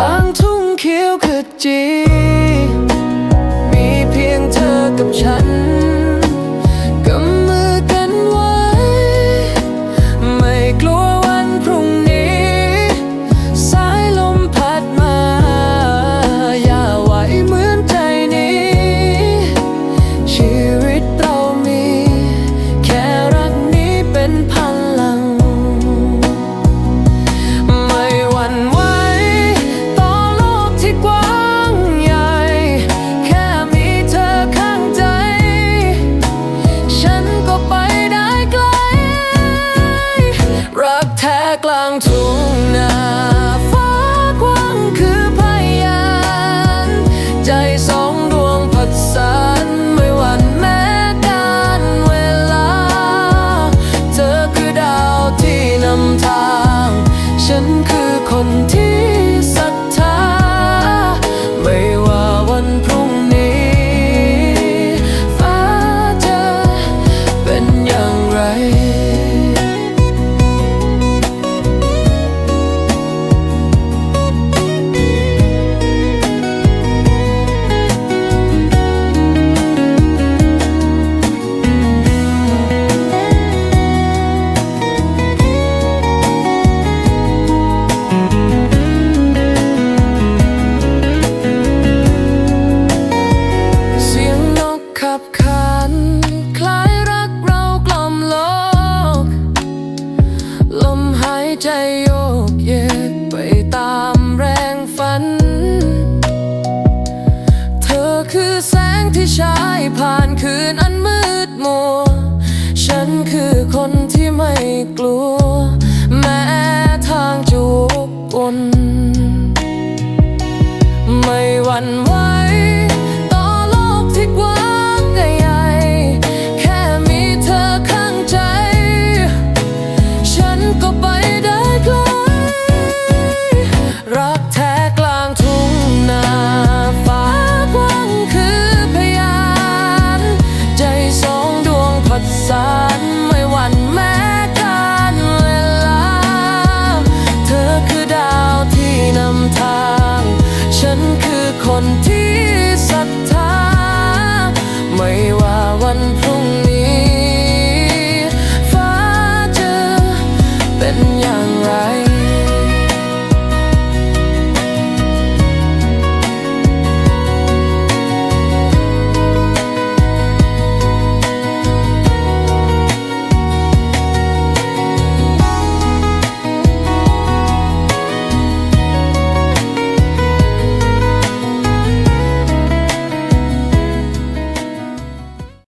บางทุ่งเขียวขจี มีเพียงเธอกับฉัน ใจโยกเยกไปตามแรงฝัน เธอคือแสงที่ฉายผ่านคืนอันมืดมัว ฉันคือคนที่ไม่กลัว คนที่ศรัทธา ไม่ว่าวันพรุ่งนี้ ฟ้าจะเป็นอย่างไร